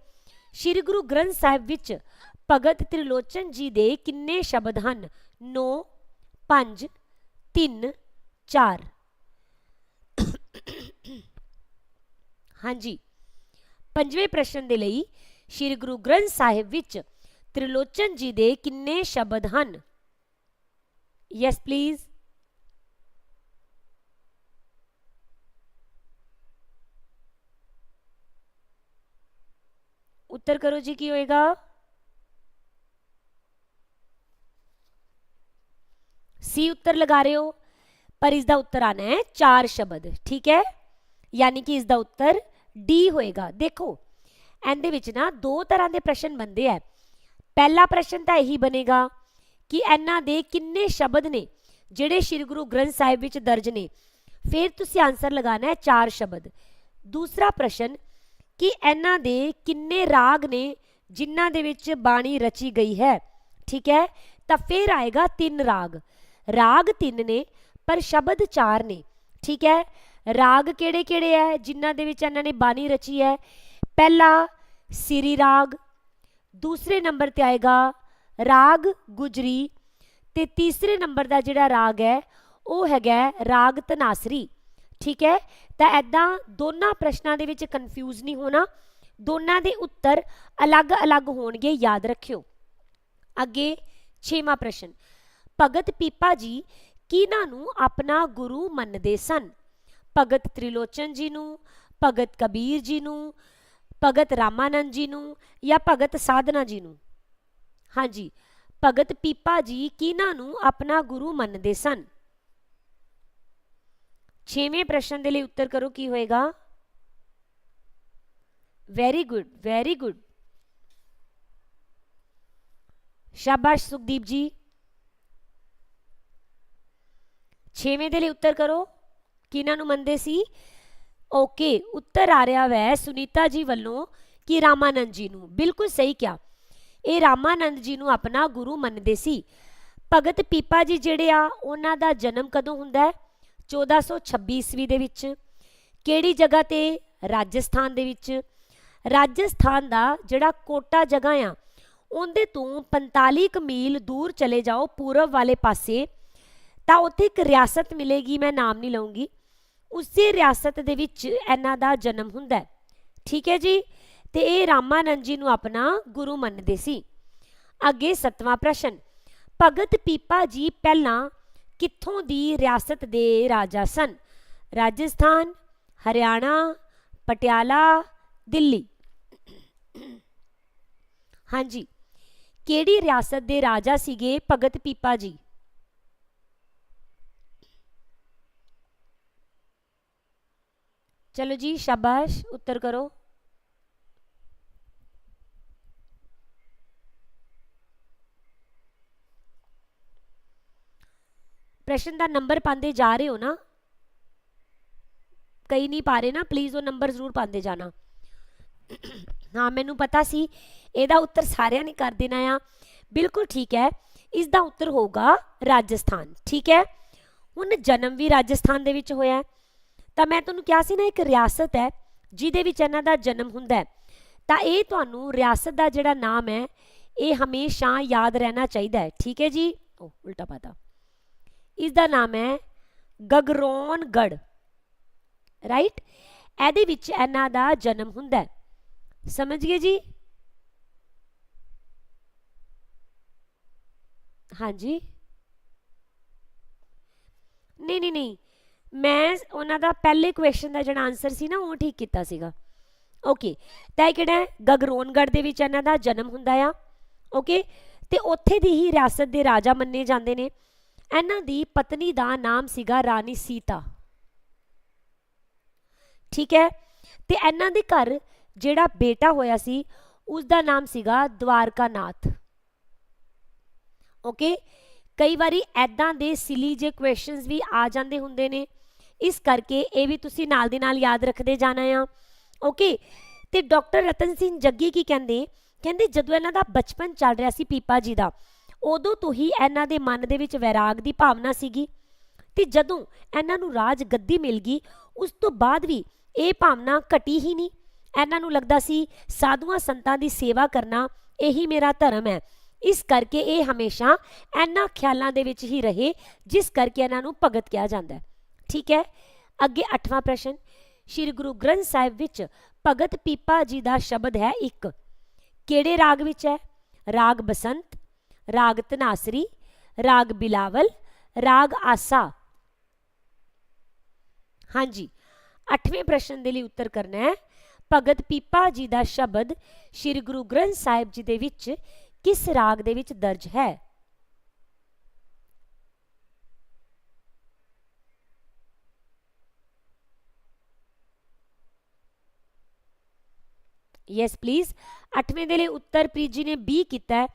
ਸ੍ਰੀ ਗੁਰੂ ਗ੍ਰੰਥ ਸਾਹਿਬ ਵਿੱਚ ਭਗਤ ਤ੍ਰਿਲੋਚਨ ਜੀ ਦੇ ਕਿੰਨੇ ਸ਼ਬਦ ਹਨ? 9 5 3 4 ਹਾਂਜੀ। ਪੰਜਵੇਂ ਪ੍ਰਸ਼ਨ ਦੇ ਲਈ ਸ੍ਰੀ ਗੁਰੂ ਗ੍ਰੰਥ ਸਾਹਿਬ ਵਿੱਚ ਤ੍ਰਿਲੋਚਨ ਜੀ ਦੇ ਕਿੰਨੇ ਸ਼ਬਦ ਹਨ? ਯੈਸ ਪਲੀਜ਼ ਉੱਤਰ ਕਰੋ ਜੀ, ਕੀ ਹੋਏਗਾ? ਸੀ ਉੱਤਰ ਲਗਾ ਰਹੇ ਹੋ, ਪਰ ਇਸ ਦਾ ਉੱਤਰ ਆਣਾ ਹੈ ਚਾਰ ਸ਼ਬਦ, ਠੀਕ ਹੈ? ਯਾਨੀ ਕਿ ਇਸ ਦਾ ਉੱਤਰ ਡੀ ਹੋਏਗਾ। ਦੇਖੋ, ਇਹਦੇ ਵਿੱਚ ਨਾ ਦੋ ਤਰ੍ਹਾਂ ਦੇ ਪ੍ਰਸ਼ਨ ਬੰਦੇ ਆ। ਪਹਿਲਾ ਪ੍ਰਸ਼ਨ ਤਾਂ ਇਹੀ ਬਣੇਗਾ ਕਿ ਇਹਨਾਂ ਦੇ ਕਿੰਨੇ ਸ਼ਬਦ ਨੇ ਜਿਹੜੇ ਸ੍ਰੀ ਗੁਰੂ ਗ੍ਰੰਥ ਸਾਹਿਬ ਵਿੱਚ ਦਰਜ ਨੇ। ਫਿਰ ਤੁਸੀਂ ਆਨਸਰ ਲਗਾਣਾ ਹੈ ਚਾਰ ਸ਼ਬਦ। ਦੂਸਰਾ ਪ੍ਰਸ਼ਨ, ਕਿ ਇਹਨਾਂ ਦੇ ਕਿੰਨੇ ਰਾਗ ਨੇ ਜਿਨ੍ਹਾਂ ਦੇ ਵਿੱਚ ਬਾਣੀ ਰਚੀ ਗਈ ਹੈ? ਠੀਕ ਹੈ? ਤਾਂ ਫਿਰ ਆਏਗਾ ਤਿੰਨ ਰਾਗ। ਰਾਗ ਤਿੰਨ ਨੇ, ਪਰ ਸ਼ਬਦ ਚਾਰ ਨੇ। ਠੀਕ ਹੈ? ਰਾਗ ਕਿਹੜੇ ਕਿਹੜੇ ਹੈ ਜਿਨ੍ਹਾਂ ਦੇ ਵਿੱਚ ਇਹਨਾਂ ਨੇ ਬਾਣੀ ਰਚੀ ਹੈ ਪਹਿਲਾ, ਸਿਰੀ ਰਾਗ। ਦੂਸਰੇ ਨੰਬਰ ਤੇ ਆਏਗਾ, ਰਾਗ ਗੁਜਰੀ। ਤੇ ਤੀਸਰੇ ਨੰਬਰ ਦਾ ਜਿਹੜਾ ਰਾਗ ਹੈ ਉਹ ਹੈਗਾ ਰਾਗ ਤਨਾਸਰੀ। ਠੀਕ ਹੈ ਤਾਂ ਐਦਾਂ ਦੋਨਾਂ ਪ੍ਰਸ਼ਨਾਂ ਦੇ ਵਿੱਚ ਕਨਫਿਊਜ਼ ਨਹੀਂ ਹੋਣਾ। ਦੋਨਾਂ ਦੇ ਉੱਤਰ ਅਲੱਗ-ਅਲੱਗ ਹੋਣਗੇ, ਯਾਦ ਰੱਖਿਓ। ਅੱਗੇ ਛੇਵਾਂ ਪ੍ਰਸ਼ਨ। ਭਗਤ ਪੀਪਾ ਜੀ, ਕਿਹਨਾਂ ਨੂੰ ਆਪਣਾ ਗੁਰੂ ਮੰਨਦੇ ਸਨ? ਭਗਤ ਤ੍ਰਿਲੋਚਨ ਜੀ ਨੂੰ, ਭਗਤ ਕਬੀਰ ਜੀ ਨੂੰ, ਭਗਤ ਰਾਮਾਨੰਦ ਜੀ ਨੂੰ ਜਾਂ ਭਗਤ ਸਾਧਨਾ ਜੀ ਨੂੰ। ਹਾਂਜੀ, ਭਗਤ ਪੀਪਾ ਜੀ ਕਿਹਨਾਂ ਨੂੰ ਆਪਣਾ ਗੁਰੂ ਮੰਨਦੇ ਸਨ? ਛੇਵੇਂ ਪ੍ਰਸ਼ਨ ਦੇ ਲਈ ਉੱਤਰ ਕਰੋ, ਕੀ ਹੋਏਗਾ? ਵੈਰੀ ਗੁੱਡ ਵੈਰੀ ਗੁੱਡ ਸ਼ਾਬਾਸ਼ ਸੁਖਦੀਪ ਜੀ। ਛੇਵੇਂ ਦੇ ਲਈ ਉੱਤਰ ਕਰੋ। ਕਿਹਨਾਂ ਨੂੰ ਮੰਨਦੇ ਸੀ? ਓਕੇ ਉੱਤਰ ਆ ਰਿਹਾ ਵੈ ਸੁਨੀਤਾ ਜੀ ਵੱਲੋਂ ਕਿ ਰਾਮਾਨੰਦ ਜੀ ਨੂੰ। ਬਿਲਕੁਲ ਸਹੀ ਕਿਹਾ। ਇਹ ਰਾਮਾਨੰਦ ਜੀ ਨੂੰ ਆਪਣਾ ਗੁਰੂ ਮੰਨਦੇ ਸੀ। ਭਗਤ ਪੀਪਾ ਜੀ ਜਿਹੜੇ ਆ, ਉਹਨਾਂ ਦਾ ਜਨਮ ਕਦੋਂ ਹੁੰਦਾ ਹੈ? 1426 ਈਸਵੀ ਦੇ ਵਿੱਚ। ਕਿਹੜੀ ਜਗ੍ਹਾ ਤੇ? ਰਾਜਸਥਾਨ ਦੇ ਵਿੱਚ। ਰਾਜਸਥਾਨ ਦਾ ਜਿਹੜਾ ਕੋਟਾ ਜਗ੍ਹਾ ਆ, ਉਹਦੇ ਤੋਂ 45 ਕੁ ਮੀਲ ਦੂਰ ਚਲੇ ਜਾਓ, ਪੂਰਬ ਵਾਲੇ ਪਾਸੇ। ਤਾਂ ਉੱਥੇ ਇੱਕ ਰਿਆਸਤ ਮਿਲੇਗੀ, ਮੈਂ ਨਾਮ ਨਹੀਂ ਲਵਾਂਗੀ ਉਸੇ ਰਿਆਸਤ ਦੇ ਵਿੱਚ ਇਹਨਾਂ ਦਾ ਜਨਮ ਹੁੰਦਾ ਹੈ। ਠੀਕ ਹੈ ਜੀ? ਤੇ ਇਹ ਰਾਮਾਨੰਦ ਜੀ ਨੂੰ ਆਪਣਾ ਗੁਰੂ ਮੰਨਦੇ ਸੀ। ਅੱਗੇ ਸਤਵਾਂ ਪ੍ਰਸ਼ਨ, ਭਗਤ ਪੀਪਾ ਜੀ ਪਹਿਲਾਂ ਕਿੱਥੋਂ ਦੀ ਰਿਆਸਤ ਦੇ ਰਾਜਾ ਸਨ? ਰਾਜਸਥਾਨ, ਹਰਿਆਣਾ, ਪਟਿਆਲਾ, ਦਿੱਲੀ। ਹਾਂਜੀ, ਕਿਹੜੀ ਰਿਆਸਤ ਦੇ ਰਾਜਾ ਸੀਗੇ ਭਗਤ ਪੀਪਾ ਜੀ? ਚਲੋ ਜੀ, ਸ਼ਾਬਾਸ਼, ਉੱਤਰ ਕਰੋ। ਪ੍ਰਸ਼ਨ ਦਾ ਨੰਬਰ ਪਾਉਂਦੇ ਜਾ ਰਹੇ ਹੋ ਨਾ? ਕਈ ਨਹੀਂ ਪਾ ਰਹੇ ਨਾ ਪਲੀਜ਼ ਉਹ ਨੰਬਰ ਜ਼ਰੂਰ ਪਾਉਂਦੇ ਜਾਣਾ। ਹਾਂ, ਮੈਨੂੰ ਪਤਾ ਸੀ, ਇਹਦਾ ਉੱਤਰ ਸਾਰਿਆਂ ਨੇ ਕਰ ਦੇਣਾ ਆ। ਬਿਲਕੁਲ ਠੀਕ ਹੈ ਇਸ ਦਾ ਉੱਤਰ ਹੋਊਗਾ ਰਾਜਸਥਾਨ, ਠੀਕ ਹੈ? ਹੁਣ ਜਨਮ ਵੀ ਰਾਜਸਥਾਨ ਦੇ ਵਿੱਚ ਹੋਇਆ ਹੈ। ਤਾਂ ਮੈਂ ਤੁਹਾਨੂੰ ਕਿਹਾ ਸੀ ਨਾ, ਇੱਕ ਰਿਆਸਤ ਹੈ ਜਿਹਦੇ ਵਿੱਚ ਇਹਨਾਂ ਦਾ ਜਨਮ ਹੁੰਦਾ ਹੈ। ਤਾਂ ਇਹ ਤੁਹਾਨੂੰ ਰਿਆਸਤ ਦਾ ਜਿਹੜਾ ਨਾਮ ਹੈ, ਇਹ ਹਮੇਸ਼ਾ ਯਾਦ ਰਹਿਣਾ ਚਾਹੀਦਾ ਹੈ। ਠੀਕ ਹੈ ਜੀ? ਉਹ ਉਲਟਾ ਪਾਤਾ। ਇਸ ਦਾ ਨਾਮ ਹੈ ਗਗਰੋਨਗੜ। ਰਾਈਟ ਇਹਦੇ ਵਿੱਚ ਇਹਨਾਂ ਦਾ ਜਨਮ ਹੁੰਦਾ ਹੈ। ਸਮਝ ਗਏ ਜੀ? ਹਾਂਜੀ। ਨਹੀਂ ਨਹੀਂ ਨਹੀਂ। ਮੈਂ ਉਹਨਾਂ ਦਾ ਪਹਿਲੇ ਕੁਐਸਚਨ ਦਾ ਜਿਹੜਾ ਆਨਸਰ ਸੀ ਨਾ, ਉਹ ਠੀਕ ਕੀਤਾ ਸੀਗਾ। ਓਕੇ ਤਾਂ ਇਹ ਕਿਹੜਾ ਹੈ? ਗਗਰੋਨਗੜ ਦੇ ਵਿੱਚ ਇਹਨਾਂ ਦਾ ਜਨਮ ਹੁੰਦਾ ਆ। ਓਕੇ ਤੇ ਉੱਥੇ ਦੀ ਹੀ ਰਿਆਸਤ ਦੇ ਰਾਜਾ ਮੰਨੇ ਜਾਂਦੇ ਨੇ। ਇਹਨਾਂ ਦੀ ਪਤਨੀ ਦਾ ਨਾਮ ਸੀਗਾ ਰਾਣੀ ਸੀਤਾ। ਠੀਕ ਹੈ? ਤੇ ਇਹਨਾਂ ਦੇ ਘਰ ਜਿਹੜਾ ਬੇਟਾ ਹੋਇਆ ਸੀ ਉਸ ਦਾ ਨਾਮ ਸੀਗਾ ਦਵਾਰਕਾਨਾਥ। ਓਕੇ ਕਈ ਵਾਰੀ ਐਦਾਂ ਦੇ ਸਿਲੀ ਜੇ ਕੁਐਸਚਨਸ ਵੀ ਆ ਜਾਂਦੇ ਹੁੰਦੇ ਨੇ। ਇਸ ਕਰਕੇ ਇਹ ਵੀ ਤੁਸੀਂ ਨਾਲ ਦੀ ਨਾਲ ਯਾਦ ਰੱਖਦੇ ਜਾਣਾ ਆ। ਓਕੇ ਤੇ ਡਾਕਟਰ ਰਤਨ ਸਿੰਘ ਜੱਗੀ ਕੀ ਕਹਿੰਦੇ? ਕਹਿੰਦੇ ਜਦੋਂ ਇਹਨਾਂ ਦਾ ਬਚਪਨ ਚੱਲ ਰਿਹਾ ਸੀ ਪੀਪਾ ਜੀ ਦਾ, ਉਦੋਂ ਤੋਂ ਹੀ ਇਹਨਾਂ ਦੇ ਮਨ ਦੇ ਵਿੱਚ ਵੈਰਾਗ ਦੀ ਭਾਵਨਾ ਸੀਗੀ। ਤੇ ਜਦੋਂ ਇਹਨਾਂ ਨੂੰ ਰਾਜ ਗੱਦੀ ਮਿਲ ਗਈ, ਉਸ ਤੋਂ ਬਾਅਦ ਵੀ ਇਹ ਭਾਵਨਾ ਘਟੀ ਹੀ ਨਹੀਂ। ਇਹਨਾਂ ਨੂੰ ਲੱਗਦਾ ਸੀ, ਸਾਧੂਆਂ ਸੰਤਾਂ ਦੀ ਸੇਵਾ ਕਰਨਾ ਇਹੀ ਮੇਰਾ ਧਰਮ ਹੈ। ਇਸ ਕਰਕੇ ਇਹ ਹਮੇਸ਼ਾ ਇਹਨਾਂ ਖਿਆਲਾਂ ਦੇ ਵਿੱਚ ਹੀ ਰਹੇ, ਜਿਸ ਕਰਕੇ ਇਹਨਾਂ ਨੂੰ ਭਗਤ ਕਿਹਾ ਜਾਂਦਾ ਹੈ। ਠੀਕ ਹੈ? ਅੱਗੇ 8ਵਾਂ ਪ੍ਰਸ਼ਨ, ਸ੍ਰੀ ਗੁਰੂ ਗ੍ਰੰਥ ਸਾਹਿਬ ਵਿੱਚ ਭਗਤ ਪੀਪਾ ਜੀ ਦਾ ਸ਼ਬਦ ਹੈ ਇੱਕ। ਕਿਹੜੇ ਰਾਗ ਵਿੱਚ ਹੈ? ਰਾਗ ਬਸੰਤ, ਰਾਗ ਤਨਾਸਰੀ ਰਾਗ ਬਿਲਾਵਲ, ਰਾਗ ਆਸਾ। ਹਾਂਜੀ 8ਵੇਂ ਪ੍ਰਸ਼ਨ ਦੇ ਲਈ ਉੱਤਰ ਕਰਨਾ ਹੈ। ਭਗਤ ਪੀਪਾ ਜੀ ਦਾ ਸ਼ਬਦ ਸ੍ਰੀ ਗੁਰੂ ਗ੍ਰੰਥ ਸਾਹਿਬ ਜੀ ਦੇ ਵਿੱਚ ਕਿਸ ਰਾਗ ਦੇ ਵਿੱਚ ਦਰਜ ਹੈ? ਯੈਸ ਪਲੀਜ਼ 8ਵੇਂ ਦੇ ਲਈ ਉੱਤਰ ਪ੍ਰੀਤ ਜੀ ਨੇ ਬੀ ਕੀਤਾ ਹੈ,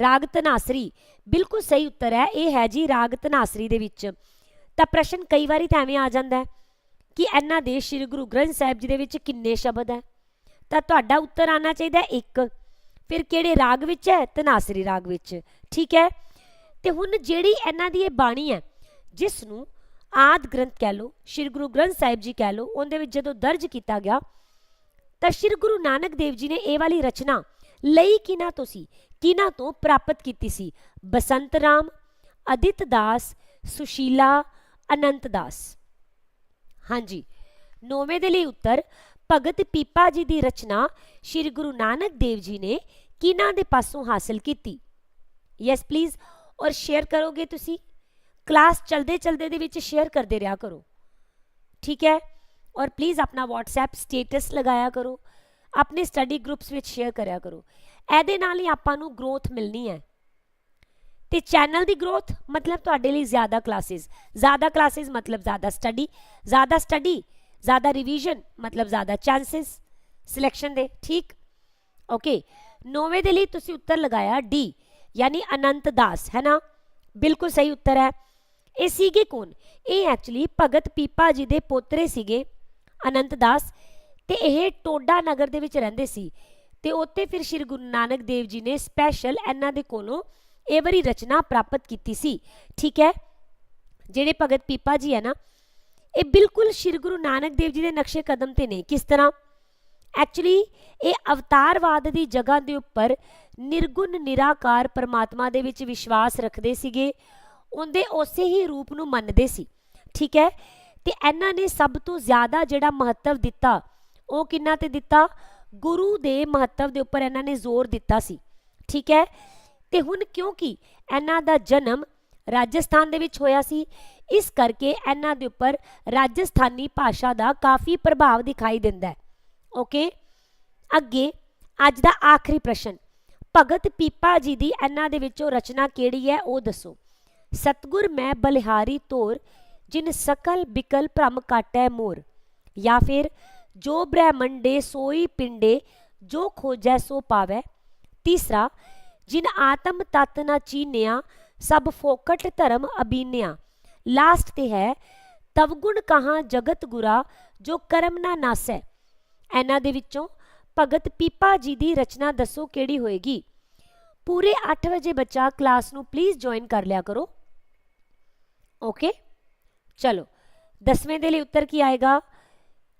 ਰਾਗ ਤਨਾਸਰੀ ਬਿਲਕੁਲ ਸਹੀ ਉੱਤਰ ਹੈ, ਇਹ ਹੈ ਜੀ ਰਾਗ ਤਨਾਸਰੀ ਦੇ ਵਿੱਚ। ਤਾਂ ਪ੍ਰਸ਼ਨ ਕਈ ਵਾਰੀ ਤਾਂ ਐਵੇਂ ਆ ਜਾਂਦਾ ਹੈ ਕਿ ਇਹਨਾਂ ਦੇ ਸ੍ਰੀ ਗੁਰੂ ਗ੍ਰੰਥ ਸਾਹਿਬ ਜੀ ਦੇ ਵਿੱਚ ਕਿੰਨੇ ਸ਼ਬਦ ਹੈ। ਤਾਂ ਤੁਹਾਡਾ ਉੱਤਰ ਆਣਾ ਚਾਹੀਦਾ ਹੈ ਇੱਕ। ਫਿਰ ਕਿਹੜੇ ਰਾਗ ਵਿੱਚ ਹੈ? ਤਨਾਸਰੀ ਰਾਗ ਵਿੱਚ। ਠੀਕ ਹੈ? ਤੇ ਹੁਣ ਜਿਹੜੀ ਇਹਨਾਂ ਦੀ ਇਹ ਬਾਣੀ ਹੈ, ਜਿਸ ਨੂੰ ਆਦ ਗ੍ਰੰਥ ਕਹਿ ਲਓ, ਸ੍ਰੀ ਗੁਰੂ ਗ੍ਰੰਥ ਸਾਹਿਬ ਜੀ ਕਹਿ ਲਓ, ਉਹਦੇ ਵਿੱਚ ਜਦੋਂ ਦਰਜ ਕੀਤਾ ਗਿਆ ਤਾਂ ਸ੍ਰੀ ਗੁਰੂ ਨਾਨਕ ਦੇਵ ਜੀ ਨੇ ਇਹ ਵਾਲੀ ਰਚਨਾ ਲਈ ਕਿਨਾਂ ਤੋਂ ਸੀ? ਕਿਨਾਂ ਤੋਂ ਪ੍ਰਾਪਤ ਕੀਤੀ ਸੀ? ਬਸੰਤ ਰਾਮ, ਅਦਿੱਤ ਦਾਸ, ਸੁਸ਼ੀਲਾ, ਅਨੰਤ ਦਾਸ। ਹਾਂਜੀ, ਨੌਵੇਂ ਦੇ ਲਈ ਉੱਤਰ, ਭਗਤ ਪੀਪਾ ਜੀ ਦੀ ਰਚਨਾ ਸ੍ਰੀ ਗੁਰੂ ਨਾਨਕ ਦੇਵ ਜੀ ਨੇ ਕਿਨਾਂ ਦੇ ਪਾਸੋਂ ਹਾਸਲ ਕੀਤੀ? ਯੈਸ ਪਲੀਜ਼ ਔਰ ਸ਼ੇਅਰ ਕਰੋਗੇ ਤੁਸੀਂ? ਕਲਾਸ ਚਲਦੇ ਚਲਦੇ ਦੇ ਵਿੱਚ ਸ਼ੇਅਰ ਕਰਦੇ ਰਿਹਾ ਕਰੋ। ਠੀਕ ਹੈ? ਔਰ ਪਲੀਜ਼ ਆਪਣਾ WhatsApp ਸਟੇਟਸ ਲਗਾਇਆ ਕਰੋ। ਆਪਣੇ ਸਟੱਡੀ ਗਰੁੱਪਸ ਵਿੱਚ ਸ਼ੇਅਰ ਕਰਿਆ ਕਰੋ। ਇਹਦੇ ਨਾਲ ਹੀ ਆਪਾਂ ਨੂੰ ਗਰੋਥ ਮਿਲਣੀ ਹੈ। ਤੇ ਚੈਨਲ ਦੀ ਗਰੋਥ ਮਤਲਬ ਤੁਹਾਡੇ ਲਈ ਜ਼ਿਆਦਾ ਕਲਾਸਿਸ ਜ਼ਿਆਦਾ ਕਲਾਸਿਸ ਮਤਲਬ ਜ਼ਿਆਦਾ ਸਟੱਡੀ ਜ਼ਿਆਦਾ ਸਟੱਡੀ ਜ਼ਿਆਦਾ ਰਿਵੀਜ਼ਨ ਮਤਲਬ ਜ਼ਿਆਦਾ ਚਾਂਸਸ ਸਿਲੈਕਸ਼ਨ ਦੇ, ਠੀਕ? ਓਕੇ ਨੌਵੇਂ ਦੇ ਲਈ ਤੁਸੀਂ ਉੱਤਰ ਲਗਾਇਆ ਡੀ ਯਾਨੀ ਅਨੰਤ ਦਾਸ, ਹੈ ਨਾ? ਬਿਲਕੁਲ ਸਹੀ ਉੱਤਰ ਹੈ। ਇਹ ਸੀਗੇ ਕੌਣ? ਇਹ ਐਕਚੁਅਲੀ ਭਗਤ ਪੀਪਾ ਜੀ ਦੇ ਪੋਤਰੇ ਸੀਗੇ। ਅਨੰਤ ਦਾਸ ਤੇ ਇਹ ਟੋਡਾ ਨਗਰ ਦੇ ਵਿੱਚ ਰਹਿੰਦੇ ਸੀ। ਤੇ ਉੱਥੇ ਫਿਰ ਸ਼੍ਰੀ ਗੁਰੂ ਨਾਨਕ ਦੇਵ ਜੀ ਨੇ ਸਪੈਸ਼ਲ ਇਹਨਾਂ ਦੇ ਕੋਲੋਂ ਇਹ ਵਾਰੀ ਰਚਨਾ ਪ੍ਰਾਪਤ ਕੀਤੀ ਸੀ। ਠੀਕ ਹੈ? ਜਿਹੜੇ ਭਗਤ ਪੀਪਾ ਜੀ ਹੈ ਨਾ, ਇਹ ਬਿਲਕੁਲ ਸ਼੍ਰੀ ਗੁਰੂ ਨਾਨਕ ਦੇਵ ਜੀ ਦੇ ਨਕਸ਼ੇ ਕਦਮ ਤੇ ਨੇ। ਕਿਸ ਤਰ੍ਹਾਂ? ਐਕਚੁਅਲੀ ਇਹ ਅਵਤਾਰਵਾਦ ਦੀ ਜਗ੍ਹਾ ਦੇ ਉੱਪਰ ਨਿਰਗੁਣ, ਨਿਰਾਕਾਰ ਪਰਮਾਤਮਾ ਦੇ ਵਿੱਚ ਵਿਸ਼ਵਾਸ ਰੱਖਦੇ ਸੀਗੇ। ਉਹਦੇ ਉਸੇ ਹੀ ਰੂਪ ਨੂੰ ਮੰਨਦੇ ਸੀ। ਠੀਕ ਹੈ? ਤੇ ਇਹਨਾਂ ਨੇ ਸਭ ਤੋਂ ਜ਼ਿਆਦਾ ਜਿਹੜਾ ਮਹੱਤਵ ਦਿੱਤਾ, ਉਹ ਕਿੰਨਾ ਤੇ ਦਿੱਤਾ? ਗੁਰੂ ਦੇ ਮਹੱਤਵ ਦੇ ਉੱਪਰ ਇਹਨਾਂ ਨੇ ਜ਼ੋਰ ਦਿੱਤਾ ਸੀ। ਠੀਕ ਹੈ? ਤੇ ਹੁਣ ਕਿਉਂਕਿ ਇਹਨਾਂ ਦਾ ਜਨਮ ਰਾਜਸਥਾਨ ਦੇ ਵਿੱਚ ਹੋਇਆ ਸੀ, ਇਸ ਕਰਕੇ ਇਹਨਾਂ ਦੇ ਉੱਪਰ ਰਾਜਸਥਾਨੀ ਭਾਸ਼ਾ ਦਾ ਕਾਫੀ ਪ੍ਰਭਾਵ ਦਿਖਾਈ ਦਿੰਦਾ ਹੈ। ਓਕੇ? ਅੱਗੇ, ਅੱਜ ਦਾ ਆਖਰੀ ਪ੍ਰਸ਼ਨ। ਭਗਤ ਪੀਪਾ ਜੀ ਦੀ ਇਹਨਾਂ ਦੇ ਵਿੱਚੋਂ ਰਚਨਾ ਕਿਹੜੀ ਹੈ? ਉਹ ਦੱਸੋ। ਸਤਗੁਰ ਮੈਂ ਬਲਿਹਾਰੀ ਤੋਰ ਜਿਨ ਸਕਲ ਬਿਕਲ ਭ੍ਰਮ ਕਾਟੈ ਮੋਰ, ਜਾਂ ਫਿਰ ਜੋ ਬ੍ਰਹਮੰਡੇ ਸੋਈ ਪਿੰਡੇ, ਜੋ ਖੋਜੈ ਸੋ ਪਾਵੈ। ਤੀਸਰਾ, ਜਿਨ ਆਤਮ ਤਤ ਨਾ ਚੀਨਿਆ, ਸਭ ਫੋਕਟ ਧਰਮ ਅਬੀਨਿਆ। ਲਾਸਟ ਤੇ ਹੈ ਤਵਗੁਣ ਕਹਾ ਜਗਤ ਗੁਰਾ, ਜੋ ਕਰਮ ਨਾ ਨਾਸੈ। ਇਹਨਾਂ ਦੇ ਵਿੱਚੋਂ ਭਗਤ ਪੀਪਾ ਜੀ ਦੀ ਰਚਨਾ ਦੱਸੋ ਕਿਹੜੀ ਹੋਏਗੀ? ਪੂਰੇ 8 ਵਜੇ ਬੱਚਾ ਕਲਾਸ ਨੂੰ ਪਲੀਜ਼ ਜੁਆਇਨ ਕਰ ਲਿਆ ਕਰੋ। ਓਕੇ ਚਲੋ ਦਸਵੇਂ ਦੇ ਲਈ ਉੱਤਰ ਕੀ ਆਏਗਾ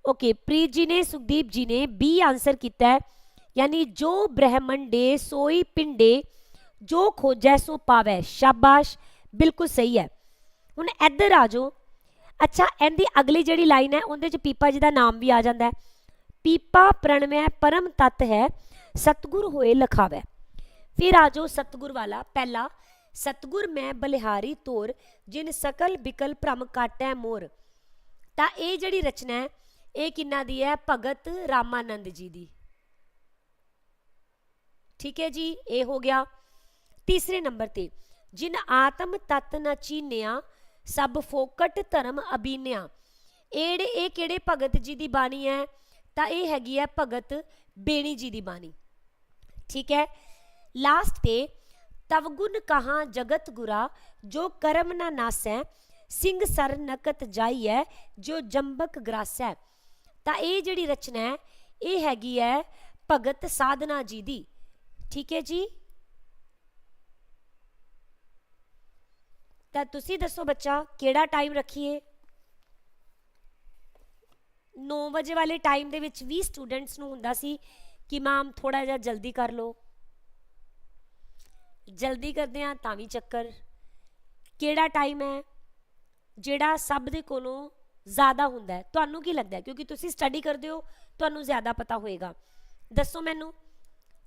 ਓਕੇ ਪ੍ਰੀਤ ਜੀ ਨੇ ਸੁਖਦੀਪ ਜੀ ਨੇ ਬੀ ਆਨਸਰ ਕੀਤਾ ਹੈ ਯਾਨੀ ਜੋ ਬ੍ਰਹਮੰਡੇ ਸੋਈ ਪਿੰਡੇ ਜੋ ਖੋਜੈ ਸੋ ਪਾਵੈ ਸ਼ਾਬਾਸ਼ ਬਿਲਕੁਲ ਸਹੀ ਹੈ ਹੁਣ ਇੱਧਰ ਆ ਜਾਓ ਅੱਛਾ ਇਹਦੀ ਅਗਲੀ ਜਿਹੜੀ ਲਾਈਨ ਹੈ ਉਹਦੇ ਚ ਪੀਪਾ ਜੀ ਦਾ ਨਾਮ ਵੀ ਆ ਜਾਂਦਾ ਹੈ ਪੀਪਾ ਪ੍ਰਣਮੈ ਪਰਮ ਤਤ ਹੈ ਸਤਗੁਰ ਹੋਏ ਲਖਾਵੈ ਫਿਰ ਆ ਜਾਓ ਸਤਗੁਰ ਵਾਲਾ ਪਹਿਲਾ ਸਤਗੁਰ ਮੈਂ ਬਲਿਹਾਰੀ ਤੋਰ, ਜਿਨ ਸਕਲ ਬਿਕਲ ਭ੍ਰਮ ਕਾਟੈ ਮੋਰ। ਤਾਂ ਇਹ ਜਿਹੜੀ ਰਚਨਾ ਹੈ, ਇਹ ਕਿੰਨਾ ਦੀ ਹੈ? ਭਗਤ ਰਾਮਾਨੰਦ ਜੀ ਦੀ। ਠੀਕ ਹੈ ਜੀ, ਇਹ ਹੋ ਗਿਆ ਤੀਸਰੇ ਨੰਬਰ ਤੇ। ਜਿਨ ਆਤਮ ਤਤ ਨ ਚੀਨਿਆ, ਸਭ ਫੋਕਟ ਧਰਮ ਅਬੀਨਿਆ ਇਹ ਇਹ ਕਿਹੜੇ ਭਗਤ ਜੀ ਦੀ ਬਾਣੀ ਹੈ? ਤਾਂ ਇਹ ਹੈਗੀ ਹੈ ਭਗਤ ਬੇਣੀ ਜੀ ਦੀ ਬਾਣੀ। ਠੀਕ ਹੈ? ਲਾਸਟ ਤੇ ਤਵ ਗੁਣ ਕਹਾ ਜਗਤ ਗੁਰਾ, ਜੋ ਕਰਮ ਨਾ ਨਾਸੈ, ਸਿੰਘ ਸਰ ਨਕਤ ਜਾਈਐ, ਜੋ ਜੰਬਕ ਗਰਾਸੈ। ਤਾਂ ਇਹ ਜਿਹੜੀ ਰਚਨਾ ਹੈ, ਇਹ ਹੈਗੀ ਹੈ ਭਗਤ ਸਾਧਨਾ ਜੀ ਦੀ। ਠੀਕ ਹੈ ਜੀ? ਤਾਂ ਤੁਸੀਂ ਦੱਸੋ ਬੱਚਾ, ਕਿਹੜਾ ਟਾਈਮ ਰੱਖੀਏ? 9 ਵਜੇ ਵਾਲੇ ਟਾਈਮ ਦੇ ਵਿੱਚ 20 ਸਟੂਡੈਂਟਸ ਨੂੰ ਹੁੰਦਾ ਸੀ ਕਿ ਮੈਮ ਥੋੜਾ ਜਿਹਾ ਜਲਦੀ ਕਰ ਲਓ। ਜਲਦੀ ਕਰਦੇ ਆ ਤਾਂ ਵੀ ਚੱਕਰ। ਕਿਹੜਾ ਟਾਈਮ ਹੈ? ਜਿਹੜਾ ਸਭ ਦੇ ਕੋਲੋਂ ਜ਼ਿਆਦਾ ਹੁੰਦਾ ਹੈ। ਤੁਹਾਨੂੰ ਕੀ ਲੱਗਦਾ ਕਿਉਂਕਿ ਤੁਸੀਂ ਸਟੱਡੀ ਕਰਦੇ ਹੋ, ਤੁਹਾਨੂੰ ਜ਼ਿਆਦਾ ਪਤਾ ਹੋਏਗਾ। ਦੱਸੋ ਮੈਨੂੰ,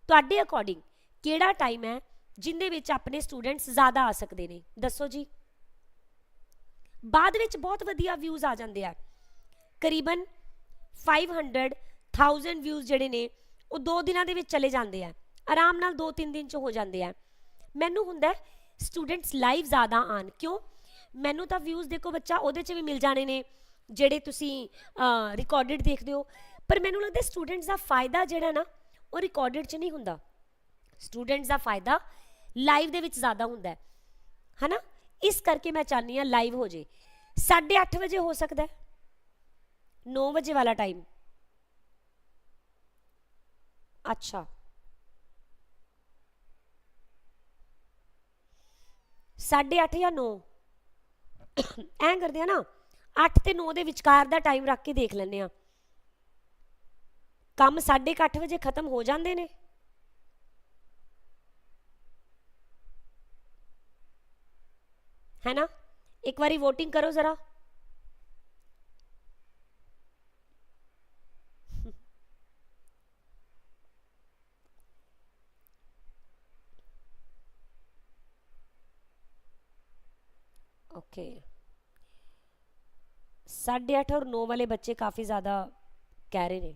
ਤੁਹਾਡੇ ਅਕੋਰਡਿੰਗ ਕਿਹੜਾ ਟਾਈਮ ਹੈ ਜਿੰਦੇ ਵਿੱਚ ਆਪਣੇ ਸਟੂਡੈਂਟਸ ਜ਼ਿਆਦਾ ਆ ਸਕਦੇ ਨੇ? ਦੱਸੋ ਜੀ। ਬਾਅਦ ਵਿੱਚ ਬਹੁਤ ਵਧੀਆ ਵਿਊਜ਼ ਆ ਜਾਂਦੇ ਆ। ਕਰੀਬਨ 500 1000 ਵਿਊਜ਼ ਜਿਹੜੇ ਨੇ, ਉਹ 2 ਦਿਨਾਂ ਦੇ ਵਿੱਚ ਚਲੇ ਜਾਂਦੇ ਆ। ਆਰਾਮ ਨਾਲ 2-3 ਦਿਨ ਚ ਹੋ ਜਾਂਦੇ ਆ। ਮੈਨੂੰ ਹੁੰਦਾ ਸਟੂਡੈਂਟਸ ਲਾਈਵ ਜ਼ਿਆਦਾ ਆਣ ਕਿਉਂ? ਮੈਨੂੰ ਤਾਂ ਵਿਊਜ਼ ਦੇਖੋ ਬੱਚਾ, ਉਹਦੇ 'ਚ ਵੀ ਮਿਲ ਜਾਣੇ ਨੇ, ਜਿਹੜੇ ਤੁਸੀਂ ਰਿਕਾਰਡਡ ਦੇਖਦੇ ਹੋ। ਪਰ ਮੈਨੂੰ ਲੱਗਦਾ ਸਟੂਡੈਂਟਸ ਦਾ ਫਾਇਦਾ ਜਿਹੜਾ ਨਾ, ਉਹ ਰਿਕਾਰਡਡ 'ਚ ਨਹੀਂ ਹੁੰਦਾ। ਸਟੂਡੈਂਟਸ ਦਾ ਫਾਇਦਾ ਲਾਈਵ ਦੇ ਵਿੱਚ ਜ਼ਿਆਦਾ ਹੁੰਦਾ ਹੈ। ਹਨਾ? ਇਸ ਕਰਕੇ ਮੈਂ ਚਾਹਨੀ ਆ ਲਾਈਵ ਹੋ ਜੇ। 8:30 ਵਜੇ ਹੋ ਸਕਦਾ ਹੈ। 9 ਵਜੇ ਵਾਲਾ ਟਾਈਮ ਅੱਛਾ। ਸਾਢੇ 8 ਜਾਂ 9 ਐਂ ਕਰਦੇ ਆ ਨਾ 8 ਤੇ 9 ਦੇ ਵਿਚਕਾਰ ਦਾ ਟਾਈਮ ਰੱਖ ਕੇ ਦੇਖ ਲੈਂਦੇ ਆ। ਕੰਮ 8:30 ਵਜੇ ਖਤਮ ਹੋ ਜਾਂਦੇ ਨੇ। ਹੈ ਨਾ? ਇੱਕ ਵਾਰੀ VOTING ਕਰੋ ਜ਼ਰਾ। ओके साढ़े आठ और नौ वाले बच्चे काफ़ी ज़्यादा कह रहे ने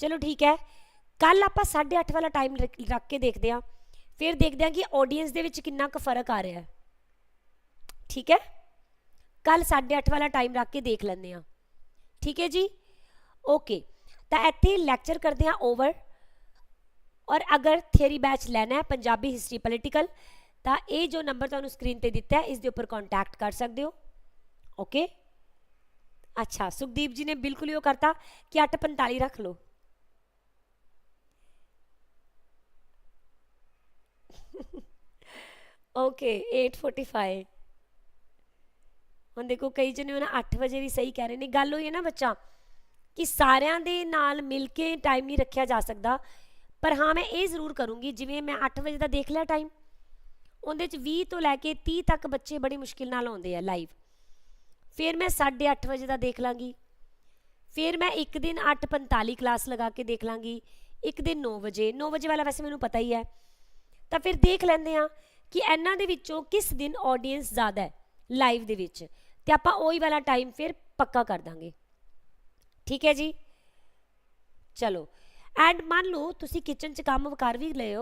ਚਲੋ ਠੀਕ ਹੈ। ਕੱਲ ਆਪਾਂ 8:30 ਵਾਲਾ ਟਾਈਮ ਰੱਖ ਕੇ ਦੇਖਦੇ ਹਾਂ। ਫਿਰ ਦੇਖਦੇ ਹਾਂ ਕਿ ਆਡੀਅנס ਦੇ ਵਿੱਚ ਕਿੰਨਾ ਕੁ ਫ਼ਰਕ ਆ ਰਿਹਾ ਹੈ। ਠੀਕ ਹੈ? ਕੱਲ 8:30 ਵਾਲਾ ਟਾਈਮ ਰੱਖ ਕੇ ਦੇਖ ਲੈਂਦੇ ਹਾਂ। ਠੀਕ ਹੈ ਜੀ? ਓਕੇ ਤਾਂ ਇੱਥੇ ਲੈਕਚਰ ਕਰਦੇ ਹਾਂ ਓਵਰ ਔਰ ਅਗਰ ਥਿਉਰੀ ਬੈਚ ਲੈਣਾ ਹੈ, ਪੰਜਾਬੀ ਹਿਸਟਰੀ ਪੋਲੀਟੀਕਲ ਤਾਂ ਇਹ ਜੋ ਨੰਬਰ ਤੁਹਾਨੂੰ ਸਕਰੀਨ ਤੇ ਦਿੱਤਾ ਹੈ, ਇਸ ਦੇ ਉੱਪਰ ਕੰਟੈਕਟ ਕਰ ਸਕਦੇ ਹੋ। ਓਕੇ ਅੱਛਾ, ਸੁਖਦੀਪ ਜੀ ਨੇ ਬਿਲਕੁਲ ਹੀ ਉਹ ਕਰਤਾ ਕਿ 8:45 ਰੱਖ ਲਓ। ਓਕੇ 8:45 ਹੁਣ ਦੇਖੋ, ਕਈ ਜਣੇ ਉਹਨਾਂ 8 ਵਜੇ ਵੀ ਸਹੀ ਕਹਿ ਰਹੇ ਨੇ। ਗੱਲ ਹੋਈ ਹੈ ਨਾ ਬੱਚਾ, ਕਿ ਸਾਰਿਆਂ ਦੇ ਨਾਲ ਮਿਲ ਕੇ ਟਾਈਮ ਨਹੀਂ ਰੱਖਿਆ ਜਾ ਸਕਦਾ। ਪਰ ਹਾਂ, ਮੈਂ ਇਹ ਜ਼ਰੂਰ ਕਰੂੰਗੀ, ਜਿਵੇਂ ਮੈਂ 8 ਵਜੇ ਦਾ ਦੇਖ ਲਿਆ ਟਾਈਮ ਉਹਦੇ ਚ 20 ਤੋਂ ਲੈ ਕੇ 30 ਤੱਕ ਬੱਚੇ ਬੜੀ ਮੁਸ਼ਕਿਲ ਨਾਲ ਆਉਂਦੇ ਆ ਲਾਈਵ ਫਿਰ ਮੈਂ 8:30 ਵਜੇ ਦਾ ਦੇਖ ਲਾਂਗੀ। ਫਿਰ ਮੈਂ ਇੱਕ ਦਿਨ 8:45 ਕਲਾਸ ਲਗਾ ਕੇ ਦੇਖ ਲਾਂਗੀ। ਇੱਕ ਦਿਨ 9 ਵਜੇ। 9 ਵਜੇ ਵਾਲਾ ਵੈਸੇ ਮੈਨੂੰ ਪਤਾ ਹੀ ਹੈ। ਤਾਂ ਫਿਰ ਦੇਖ ਲੈਂਦੇ ਆ ਕਿ ਇਹਨਾਂ ਦੇ ਵਿੱਚੋਂ ਕਿਸ ਦਿਨ ਆਡੀਅנס ਜ਼ਿਆਦਾ ਹੈ ਲਾਈਵ ਦੇ ਵਿੱਚ। ਤੇ ਆਪਾਂ ਉਹੀ ਵਾਲਾ ਟਾਈਮ ਫਿਰ ਪੱਕਾ ਕਰ ਦਾਂਗੇ। ਠੀਕ ਹੈ ਜੀ? ਚਲੋ। ਐਂਡ ਮੰਨ ਲਓ ਤੁਸੀਂ ਕਿਚਨ 'ਚ ਕੰਮ ਕਰ ਵੀ ਲਏ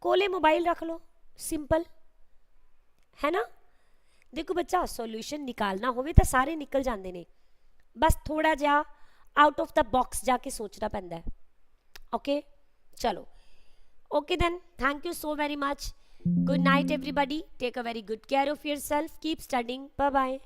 ਕੋਲੇ ਮੋਬਾਈਲ ਰੱਖ ਲਓ। ਸਿੰਪਲ ਹੈ ਨਾ ਦੇਖੋ ਬੱਚਾ ਸੋਲੂਸ਼ਨ ਨਿਕਾਲਣਾ ਹੋਵੇ ਤਾਂ ਸਾਰੇ ਨਿਕਲ ਜਾਂਦੇ ਨੇ ਬਸ ਥੋੜਾ ਜਿਹਾ ਆਊਟ ਆਫ ਦਾ ਬਾਕਸ ਜਾ ਕੇ ਸੋਚਣਾ ਪੈਂਦਾ ਹੈ ਓਕੇ ਚਲੋ okay then thank you so very much good night everybody take a very good care of yourself keep studying bye bye